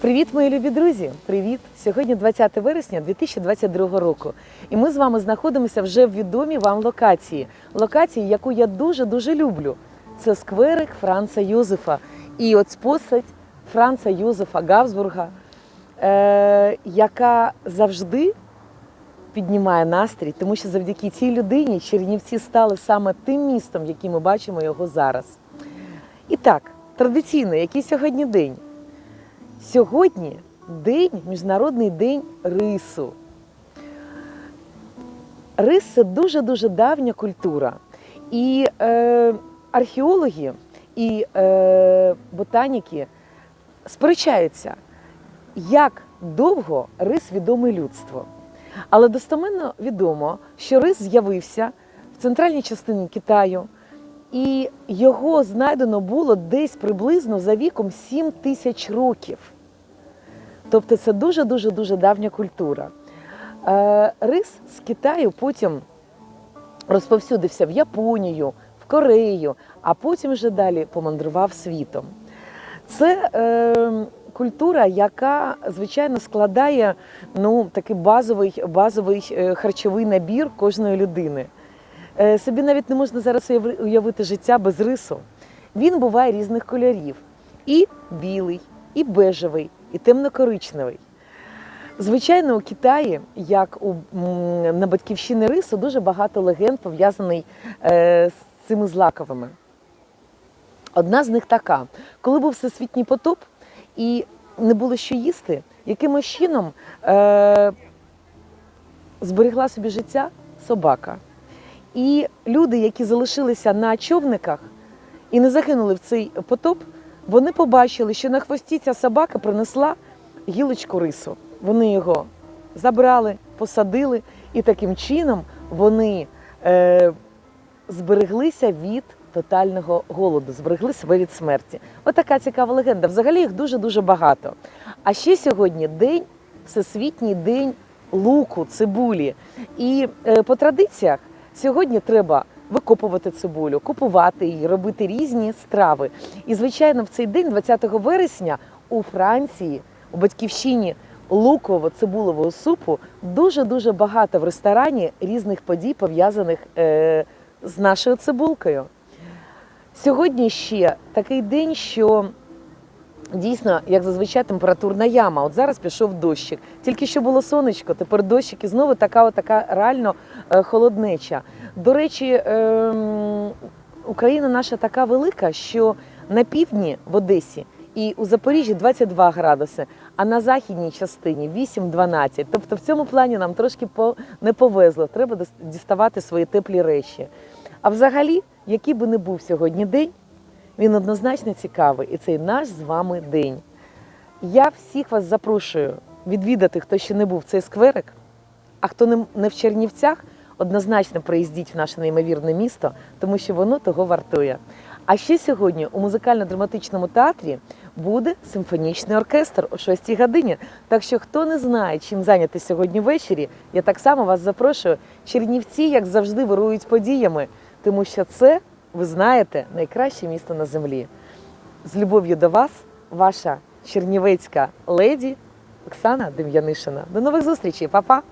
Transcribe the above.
Привіт, мої любі друзі! Привіт! Сьогодні 20 вересня 2022 року. І ми з вами знаходимося вже в відомій вам локації. Локації, яку я дуже-дуже люблю. Це скверик Франца Йозефа. І от постать Франца Йозефа Гавсбурга, е- яка завжди піднімає настрій, тому що завдяки цій людині Чернівці стали саме тим містом, яким ми бачимо його зараз. І так, традиційно, який сьогодні день? Сьогодні день, Міжнародний день рису. Рис це дуже-дуже давня культура. І е, археологи і е, ботаніки сперечаються, як довго рис відомий людству. Але достоменно відомо, що рис з'явився в центральній частині Китаю, і його знайдено було десь приблизно за віком 7 тисяч років. Тобто це дуже-дуже дуже давня культура. Е, Рис з Китаю потім розповсюдився в Японію, в Корею, а потім вже далі помандрував світом. Це е, культура, яка, звичайно, складає ну, такий базовий, базовий е, харчовий набір кожної людини. Е, собі навіть не можна зараз уявити життя без рису. Він буває різних кольорів: і білий, і бежевий, і темно-коричневий. Звичайно, у Китаї, як у, на батьківщині рису, дуже багато легенд пов'язаний е, з цими злаковими. Одна з них така: коли був всесвітній потоп і не було що їсти, якимось чином е, зберегла собі життя собака. І люди, які залишилися на човниках і не загинули в цей потоп, вони побачили, що на хвості ця собака принесла гілочку рису. Вони його забрали, посадили, і таким чином вони е, збереглися від тотального голоду, зберегли себе від смерті. Отака цікава легенда. Взагалі їх дуже-дуже багато. А ще сьогодні день, всесвітній день луку, цибулі. І е, по традиціях сьогодні треба викопувати цибулю, купувати її, робити різні страви. І, звичайно, в цей день, 20 вересня, у Франції, у батьківщині луково-цибулового супу, дуже-дуже багато в ресторані різних подій, пов'язаних е, з нашою цибулкою. Сьогодні ще такий день, що дійсно, як зазвичай, температурна яма. От зараз пішов дощик. Тільки що було сонечко, тепер дощик і знову така, така реально е, холоднеча. До речі, ем, Україна наша така велика, що на півдні в Одесі і у Запоріжжі 22 градуси, а на західній частині 8-12. Тобто в цьому плані нам трошки не повезло. Треба діставати свої теплі речі. А взагалі, який би не був сьогодні день, він однозначно цікавий, і цей наш з вами день. Я всіх вас запрошую відвідати, хто ще не був цей скверик, а хто не- в Чернівцях, однозначно приїздіть в наше неймовірне місто, тому що воно того вартує. А ще сьогодні у музикально-драматичному театрі буде симфонічний оркестр о 6 годині. Так що, хто не знає, чим зайняти сьогодні ввечері, я так само вас запрошую. Чернівці, як завжди, вирують подіями, тому що це, ви знаєте, найкраще місто на землі. З любов'ю до вас, ваша чернівецька леді Оксана Дем'янишина. До нових зустрічей, Па-па!